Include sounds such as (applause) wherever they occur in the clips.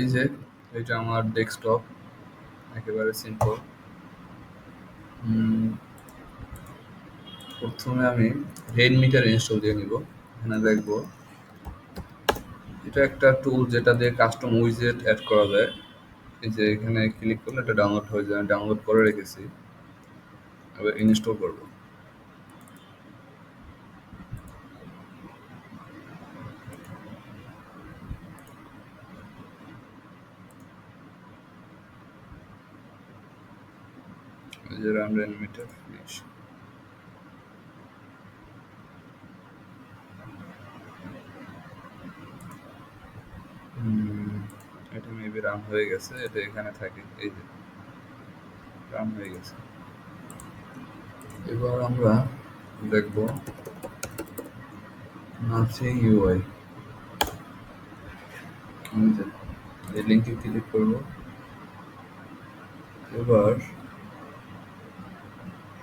এই যে, এটা আমার ডেস্কটপ একেবারে সিম্পল প্রথমে আমি রেন মিটার ইনস্টল দিয়ে নিব, এখানে দেখব। এটা একটা টুল যেটা দিয়ে কাস্টম উইজেট অ্যাড করা যায়। এই যে এখানে ক্লিক করলে এটা ডাউনলোড হয়ে যায় ডাউনলোড করে রেখেছি। এবার ইনস্টল করব। যে রাম রেন মিটার ফিনিশ। এটা মেবি রান হয়ে গেছে, এটা এখানে থাকে, এই যে। রান হয়ে গেছে। এবার আমরা দেখব নাথিং ইউআই। এই লিঙ্কে ক্লিক করব। এবার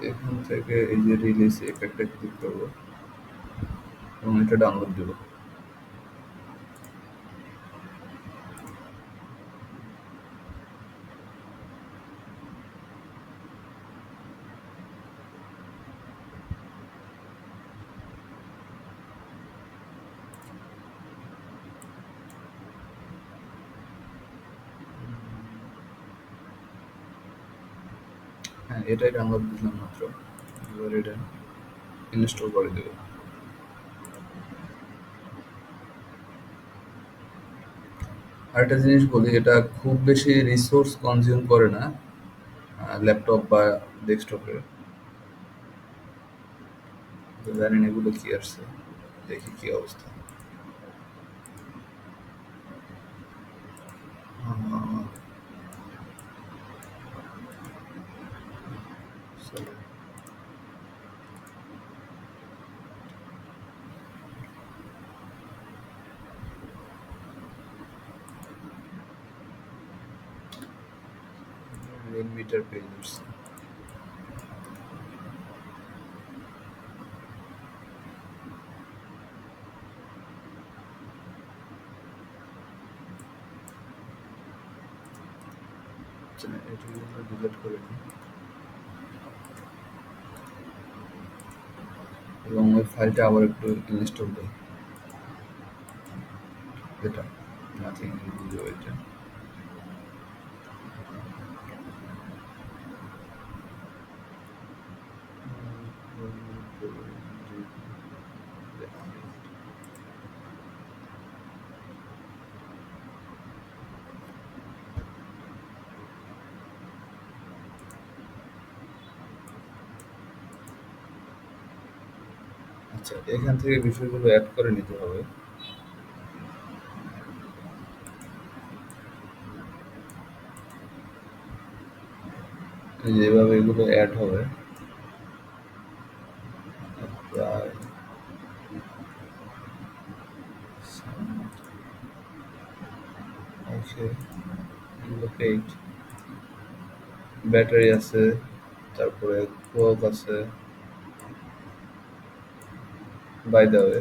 এখান থেকে এই যে রিলিজ একটা ক্লিক করব। এবং এটা ডাউনলোড দেবো। হ্যাঁ এটাই ডাউনলোড দিলাম মাত্র। এবার এটা ইনস্টল করে দেবো। আরেকটা জিনিস বলি, এটা খুব বেশি রিসোর্স কনজিউম করে না ল্যাপটপ বা ডেস্কটপে জানেন এগুলো কি আসছে, দেখি কি অবস্থা রেন মিটার করে দিই। এবং ওই ফাইলটা আবার একটু ইনস্টল দিই। এটা নাথিং এটা আচ্ছা এখান থেকে বিষয়গুলো অ্যাড করে নিতে হবে। যেভাবে এগুলো অ্যাড হবে। ব্যাটারি আছে, তারপরে কোক আছে। বাই দ্য ওয়ে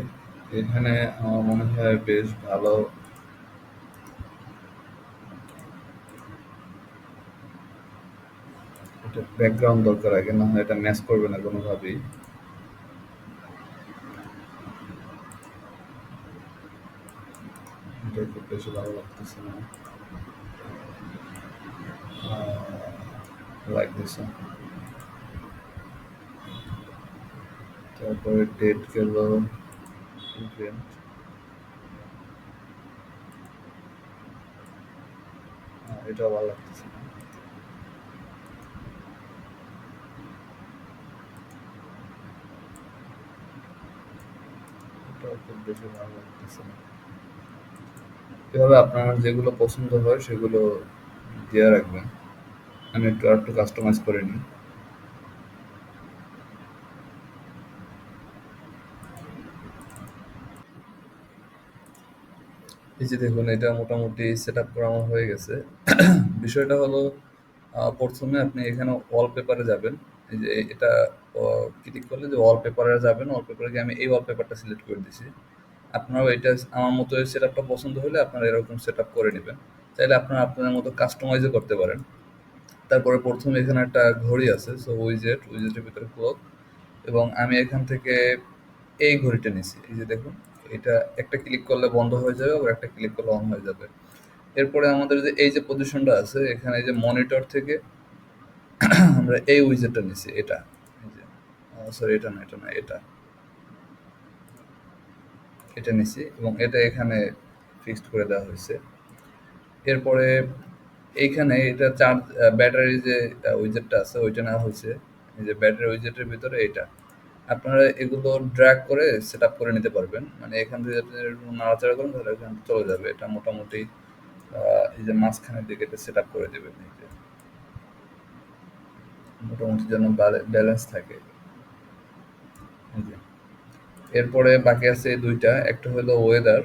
এখানে আমার মনে হয় বেশ ভালো ব্যাকগ্রাউন্ড দরকার, আগে না এটা ম্যাচ করবে না কোনোভাবেই। এটা খুব বেশি ভালো লাগতেছে না। লাইক তারপরে ডেট গেল ইভেন্ট এটা ভালো লাগতেছে এভাবে আপনার যেগুলো পছন্দ হয় সেগুলো দিয়ে রাখবেন। আমি একটু আর একটু কাস্টমাইজ করে নিই। এই যে দেখুন, এটা মোটামুটি সেট আপ করা আমার হয়ে গেছে। বিষয়টা হলো প্রথমে আপনি এখানে ওয়ালপেপারে যাবেন। এই যে এটা ক্লিক করলে যে ওয়ালপেপারে যাবেন ওয়ালপেপারে গিয়ে আমি এই ওয়ালপেপারটা সিলেক্ট করে দিছি। আপনারাও এটা, আমার মতো সেট আপটা পছন্দ হলে আপনারা এরকম সেট আপ করে নেবেন। চাইলে আপনারা আপনাদের মতো কাস্টমাইজও করতে পারেন। তারপরে প্রথমে এখানে একটা ঘড়ি আছে সো উইজেট উইজেটের ভিতরে ক্লক এবং আমি এখান থেকে এই ঘড়িটা নিছি, এই যে দেখুন। এটা একটা ক্লিক করলে বন্ধ হয়ে যাবে, আবার একটা ক্লিক করলে অন হয়ে যাবে। এরপরে আমাদের যে, এই যে পজিশনটা আছে, এখানে এই যে মনিটর থেকে (clears throat) আমরা এই উইজেটটা নিছি, এটা। সরি এটা না এটা না, এটা। এটা নিছি এবং এটা এখানে ফিক্সড করে দেওয়া হয়েছে। এরপরে এইখানে এটা চার্জ ব্যাটারি যে উইজেটটা আছে, ওইটা নেওয়া হয়েছে। এই যে ব্যাটারি উইজেটের ভিতরে এটা আপনারা এগুলো ড্র্যাগ করে সেট আপ করে নিতে পারবেন। মানে এখান থেকে একটু নাড়াচাড়া করেন, তাহলে এখানে চলে যাবে। এটা মোটামুটি এই যে মাঝখানের দিকে এটা সেট আপ করে দেবেন এই যে। মোটামুটি যেন ব্যালেন্স থাকে। এরপরে বাকি আছে দুইটা। একটা হলো ওয়েদার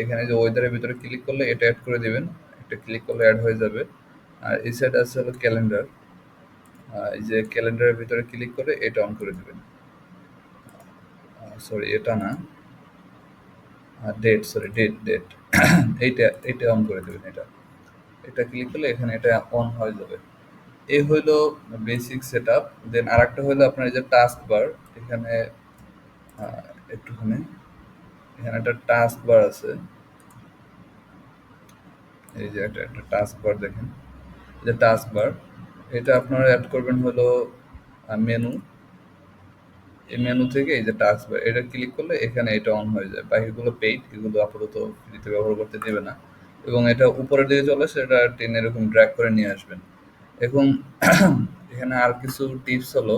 এখানে যে ওয়েদারের ভিতরে ক্লিক করলে এটা অ্যাড করে দিবেন। একটা ক্লিক করলে অ্যাড হয়ে যাবে। আর এই সাইড আছে হলো ক্যালেন্ডার এই যে ক্যালেন্ডারের ভিতরে ক্লিক করে এটা অন করে দিবেন। সরি এটা না। ডেট সরি ডেট ডেট এইটা এইটা অন করে দেবেন এটা। এটা ক্লিক করলে এখানে এটা অন হয়ে যাবে। এই হইল বেসিক সেট আপ দেন আরেকটা হইল আপনার এই যে টাস্ক বার এখানে একটুখানি। এখানে একটা টাস্ক বার আছে। এই যে একটা একটা টাস্ক বার দেখেন যে টাস্ক বার এটা আপনারা অ্যাড করবেন হলো মেনু এই মেনু থেকে এই যে টাস্ক বার এটা ক্লিক করলে এখানে এটা অন হয়ে যায়। বাকিগুলো পেইড এগুলো আপাতত ফ্রিতে ব্যবহার করতে দেবে না। এবং এটা উপরের দিকে চলে সেটা টেনে এরকম ড্র্যাগ করে নিয়ে আসবেন। এখন (clears throat) এখানে আর কিছু টিপস হলো,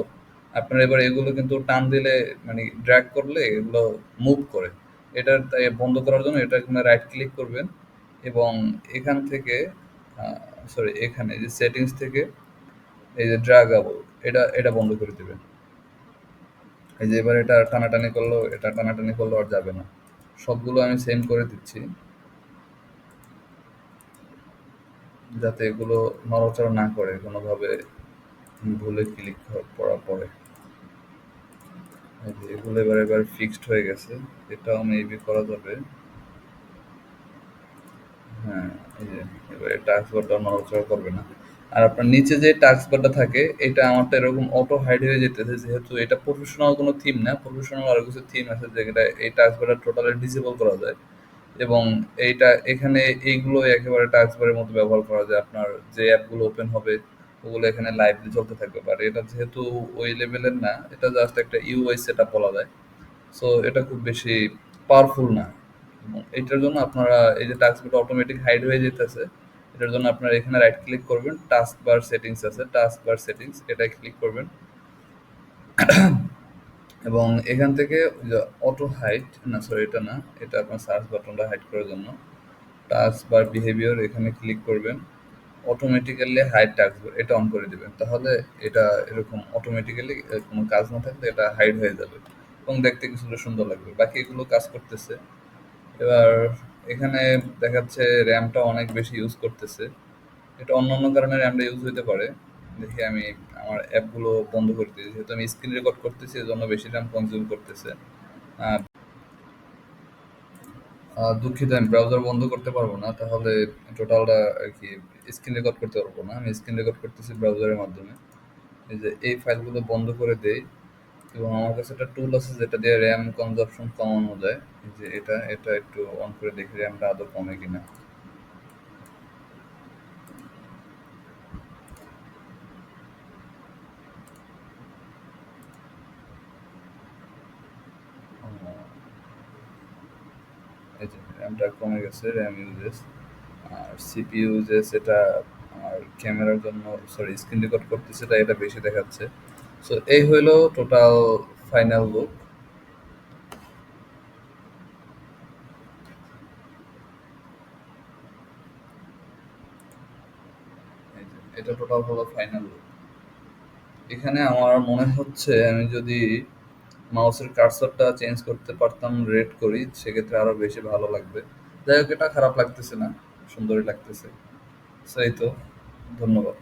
আপনারা এবার এগুলো কিন্তু টান দিলে মানে ড্র্যাগ করলে এগুলো মুভ করে। এটা তাই বন্ধ করার জন্য এটা এখানে রাইট ক্লিক করবেন। এবং এখান থেকে সরি এখানে যে সেটিংস থেকে এই যে ড্রাগাবল এটা এটা বন্ধ করে দেবেন। এই যে এবার এটা টানাটানি করল, এটা টানাটানি করল, আর যাবে না। সবগুলো আমি সেম করে দিচ্ছি। যাতে এগুলো নড়াচড়া না করে, কোনোভাবে ভুলে ক্লিক করার পরে এগুলো এবার এবার ফিক্সড হয়ে গেছে। এটাও মেবি করা যাবে। হ্যাঁ এই যে এবার এটা বারটা নড়াচড়া করবে না। আর আপনার নিচে যে টাস্ক বারটা থাকে, এটা আমারটা এরকম অটো হাইড হয়ে যেতেছে, যেহেতু এটা প্রফেশনাল কোনো থিম না প্রফেশনাল আরও কিছু থিম আছে যেটা এই টাস্ক বারটা টোটালি ডিসেবল করা যায়। এবং এইটা, এখানে এইগুলো একেবারে টাস্ক বারের মতো ব্যবহার করা যায়, আপনার যে অ্যাপগুলো ওপেন হবে, ওগুলো এখানে লাইভলি চলতে থাকবে। বাট এটা যেহেতু ওই লেভেলের না, এটা জাস্ট একটা ইউআই সেট আপ বলা যায়। সো এটা খুব বেশি পাওয়ারফুল না। এবং এইটার জন্য আপনারা এই যে টাস্কগুলো অটোমেটিক হাইড হয়ে যেতেছে এটার জন্য আপনারা এখানে রাইট ক্লিক করবেন টাস্ক বার সেটিংস আছে টাস্ক বার সেটিংস এটাই ক্লিক করবেন। এবং এখান থেকে অটো হাইট না সরি এটা না, এটা আপনার সার্চ বাটনটা হাইট করার জন্য। টাস্ক বার বিহেভিয়ার এখানে ক্লিক করবেন। অটোমেটিক্যালি হাইট টাস্ক এটা অন করে দিবেন। তাহলে এটা এরকম অটোমেটিক্যালি কোনো কাজ না থাকলে এটা হাইড হয়ে যাবে। এবং দেখতে কিছুটা সুন্দর লাগবে। বাকি এগুলো কাজ করতেছে। এবার এখানে দেখাচ্ছে র্যামটা অনেক বেশি ইউজ করতেছে। এটা অন্য অন্য কারণে র্যামটা ইউজ হতে পারে। দেখি আমি আমার অ্যাপগুলো বন্ধ করে দিয়েছি যেহেতু আমি স্ক্রিন রেকর্ড করতেছি এর জন্য বেশি র্যাম কনজিউম করতেছে। দুঃখিত, আমি ব্রাউজার বন্ধ করতে পারব না। তাহলে টোটালটা আর কি স্ক্রিন রেকর্ড করতে পারব না। আমি স্ক্রিন রেকর্ড করতেছি ব্রাউজারের মাধ্যমে। এই যে এই ফাইলগুলো বন্ধ করে দেই। এবং আমার কাছে একটা টুল আছে যেটা দিয়ে র্যাম কনজাপশন কমানো যায়। যে এটা এটা একটু অন করে দেখি র্যামটা আদৌ কমে কিনা। র্যামটা কমে গেছে র্যাম ইউজেস আর সিপিইউ ইউজেস এটা আর ক্যামেরার জন্য সরি স্ক্রিন রেকর্ড করতেছে এটা এটা বেশি দেখাচ্ছে। সো এই হইল টোটাল ফাইনাল লুক এটা টোটাল হলো ফাইনাল লুক এখানে আমার মনে হচ্ছে আমি যদি মাউসের কার্সরটা চেঞ্জ করতে পারতাম রেড করি, সেক্ষেত্রে আরও বেশি ভালো লাগবে। যাই হোক, এটা খারাপ লাগতেছে না, সুন্দরই লাগতেছে। সেই তো, ধন্যবাদ।